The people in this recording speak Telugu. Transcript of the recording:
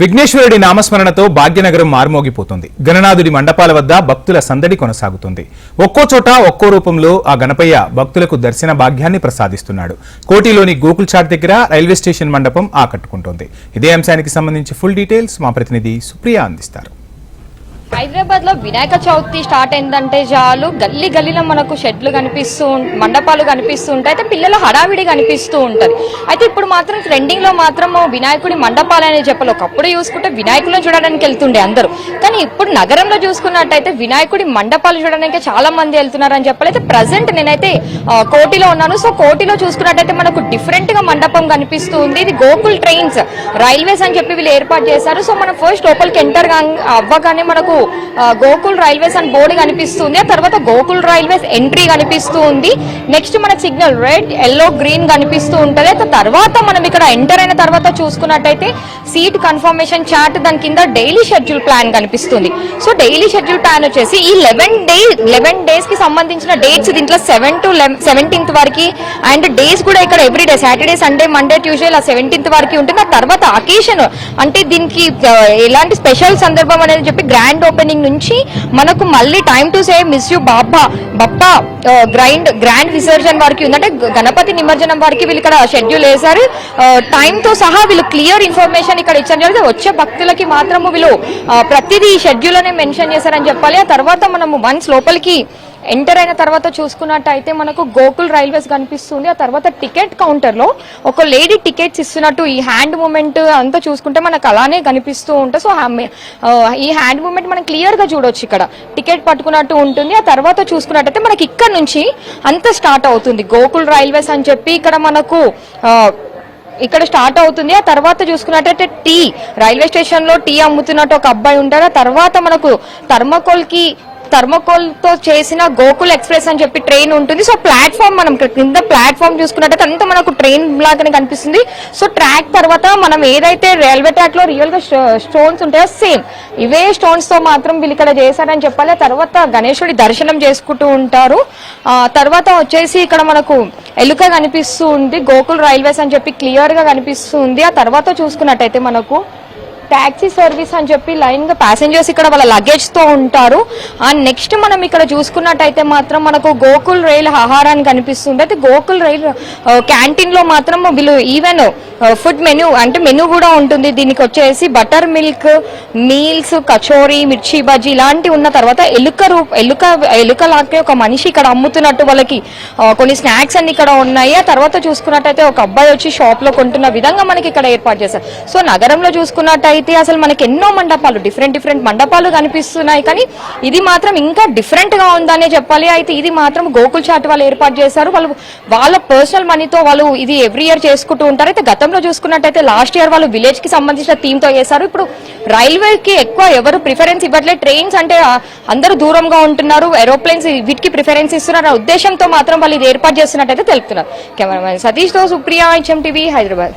విఘ్నేశ్వరుడి నామస్మరణతో భాగ్యనగరం మారుమోగిపోతుంది గణనాథుడి మండపాల వద్ద భక్తుల సందడి కొనసాగుతుంది. ఒక్కో చోట ఒక్కో రూపంలో ఆ గణపయ్య భక్తులకు దర్శన భాగ్యాన్ని ప్రసాదిస్తున్నాడు. కోటిలోని గోకుల్ చాట్ దగ్గర రైల్వే స్టేషన్ మండపం ఆకట్టుకుంటోంది. ఇదే అంశానికి సంబంధించి ఫుల్ డీటెయిల్స్ మా ప్రతినిధి సుప్రియ అందిస్తారు. హైదరాబాద్లో వినాయక చవితి స్టార్ట్ అయిందంటే చాలు. గల్లీ గల్లీలో మనకు షెడ్లు కనిపిస్తూ మండపాలు కనిపిస్తూ ఉంటాయి. అయితే పిల్లల హడావిడి కనిపిస్తూ ఉంటుంది. అయితే ఇప్పుడు మాత్రం ట్రెండింగ్లో మాత్రం వినాయకుడి మండపాలు అనేది చెప్పాలి. ఒకప్పుడు చూసుకుంటే వినాయకులను చూడడానికి వెళ్తుండే అందరూ. కానీ ఇప్పుడు నగరంలో చూసుకున్నట్టయితే వినాయకుడి మండపాలు చూడడానికి చాలా మంది వెళ్తున్నారని చెప్పాలి. అయితే ప్రజెంట్ నేనైతే కోటిలో ఉన్నాను. సో కోటిలో చూసుకున్నట్టయితే మనకు డిఫరెంట్గా మండపం కనిపిస్తూ ఉంది. ఇది గోకుల్ ట్రైన్స్ రైల్వేస్ అని చెప్పి వీళ్ళు ఏర్పాటు చేశారు. సో మనం ఫస్ట్ లోపలికి ఎంటర్ అవ్వగానే మనకు గోకుల్ రైల్వేస్ అని బోర్డు కనిపిస్తుంది. ఆ తర్వాత గోకుల్ రైల్వేస్ ఎంట్రీ కనిపిస్తూ ఉంది. నెక్స్ట్ మన సిగ్నల్ రెడ్ ఎల్లో గ్రీన్ కనిపిస్తూ ఉంటుంది. తర్వాత మనం ఇక్కడ ఎంటర్ అయిన తర్వాత చూసుకున్నట్టయితే సీట్ కన్ఫర్మేషన్ చార్ట్ దాని కింద డైలీ షెడ్యూల్ ప్లాన్ కనిపిస్తుంది. సో డైలీ షెడ్యూల్ ప్లాన్ వచ్చేసి ఈ లెవెన్ డే లెవెన్ డేస్కి సంబంధించిన డేట్స్ దీంట్లో సెవెన్ టు సెవెంటీన్త్ వరకు అండ్ డేస్ కూడా ఇక్కడ every day Saturday Sunday Monday Tuesday ఇలా సెవెంటీన్త్ వరకు ఉంటుంది. ఆ తర్వాత అకేషన్ అంటే దీనికి ఎలాంటి స్పెషల్ సందర్భం అనేది చెప్పి గ్రాండ్ ఓపెనింగ్ నుంచి మనకు మళ్ళీ time to save miss you Baba Bappa grind grand Visarjan వారికి ఉందంటే గణపతి నిమజ్జనం వారికి వీళ్ళు ఇక్కడ షెడ్యూల్ వేశారు. టైం తో సహా వీళ్ళు క్లియర్ ఇన్ఫర్మేషన్ ఇక్కడ ఇచ్చారు. జరిగితే వచ్చే భక్తులకి మాత్రము వీళ్ళు ప్రతిదీ షెడ్యూల్ అనే మెన్షన్ చేశారని చెప్పాలి. ఆ తర్వాత మనము వన్స్ లోపలికి ఎంటర్ అయిన తర్వాత చూసుకున్నట్టయితే మనకు గోకుల్ రైల్వేస్ కనిపిస్తుంది. ఆ తర్వాత టికెట్ కౌంటర్లో ఒక లేడీ టికెట్స్ ఇస్తున్నట్టు ఈ హ్యాండ్ మూమెంట్ అంతా చూసుకుంటే మనకు అలానే కనిపిస్తూ ఉంటుంది సో ఈ హ్యాండ్ మూమెంట్ మనం క్లియర్గా చూడొచ్చు ఇక్కడ. టికెట్ పట్టుకున్నట్టు ఉంటుంది. ఆ తర్వాత చూసుకున్నట్టయితే మనకి ఇక్కడ నుంచి అంత స్టార్ట్ అవుతుంది గోకుల్ రైల్వేస్ అని చెప్పి ఇక్కడ మనకు ఇక్కడ స్టార్ట్ అవుతుంది. ఆ తర్వాత చూసుకున్నట్టయితే టీ రైల్వే స్టేషన్లో టీ అమ్ముతున్నట్టు ఒక అబ్బాయి ఉంటారు ఆ తర్వాత మనకు థర్మకోల్కి థర్మోకోల్తో చేసిన గోకుల్ ఎక్స్ప్రెస్ అని చెప్పి ట్రైన్ ఉంటుంది. సో ప్లాట్ఫామ్ మనం కింద ప్లాట్ఫామ్ చూసుకున్నట్టయితే అంత మనకు ట్రైన్ లాగానే కనిపిస్తుంది. సో ట్రాక్ తర్వాత మనం ఏదైతే రైల్వే ట్రాక్లో రియల్గా స్టోన్స్ ఉంటాయో సేమ్. ఇవే స్టోన్స్తో మాత్రం వీళ్ళు ఇక్కడ చేశారని చెప్పాలి. తర్వాత గణేశుడి దర్శనం చేసుకుంటూ ఉంటారు. ఆ తర్వాత వచ్చేసి ఇక్కడ మనకు ఎలుక కనిపిస్తూ ఉంది గోకుల్ రైల్వేస్ అని చెప్పి క్లియర్గా కనిపిస్తుంది. ఆ తర్వాత చూసుకున్నట్టయితే మనకు ట్యాక్సీ సర్వీస్ అని చెప్పి లైన్గా ప్యాసింజర్స్ ఇక్కడ వాళ్ళ లగేజ్తో ఉంటారు. అండ్ నెక్స్ట్ మనం ఇక్కడ చూసుకున్నట్టయితే మాత్రం మనకు గోకుల్ రైల్ ఆహారాన్ని కనిపిస్తుంది. అయితే గోకుల్ రైల్ క్యాంటీన్లో మాత్రం వీళ్ళు ఈవెన్ ఫుడ్ మెనూ అంటే మెనూ కూడా ఉంటుంది. దీనికి వచ్చేసి బటర్ మిల్క్ మీల్స్ కచోరీ మిర్చి బజ్జీ ఇలాంటివి ఉన్న తర్వాత ఎలుక రూప ఎలుక ఎలుక లాగే ఒక మనిషి ఇక్కడ అమ్ముతున్నట్టు వాళ్ళకి కొన్ని స్నాక్స్ అన్ని ఇక్కడ ఉన్నాయి. ఆ తర్వాత చూసుకున్నట్టయితే ఒక అబ్బాయి వచ్చి షాప్లో కొంటున్న విధంగా మనకి ఇక్కడ ఏర్పాటు చేశారు. సో నగరంలో చూసుకున్నట్టయితే అసలు మనకి ఎన్నో మండపాలు డిఫరెంట్ డిఫరెంట్ మండపాలు కనిపిస్తున్నాయి. కానీ ఇది మాత్రం ఇంకా డిఫరెంట్గా ఉందనే చెప్పాలి. అయితే ఇది మాత్రం గోకుల్ చాట్ వాళ్ళు ఏర్పాటు చేశారు. వాళ్ళు వాళ్ళ పర్సనల్ మనీతో వాళ్ళు ఇది ఎవ్రీ ఇయర్ చేసుకుంటూ ఉంటారు. అయితే గతంలో చూసుకున్నట్టయితే లాస్ట్ ఇయర్ వాళ్ళు విలేజ్కి సంబంధించిన థీమ్తో చేశారు. ఇప్పుడు రైల్వేకి ఎక్కువ ఎవరు ప్రిఫరెన్స్ ఇవ్వట్లేదు. ట్రైన్స్ అంటే అందరూ దూరంగా ఉంటున్నారు. ఏరోప్లేన్స్ వీటికి ప్రిఫరెన్స్ ఇస్తున్నారు. ఉద్దేశంతో మాత్రం వాళ్ళు ఇది ఏర్పాటు చేస్తున్నట్టయితే తెలుపుతున్నారు. కెమెరామెన్ సతీష్తో సుప్రియా హెచ్ఎం టీవీ హైదరాబాద్.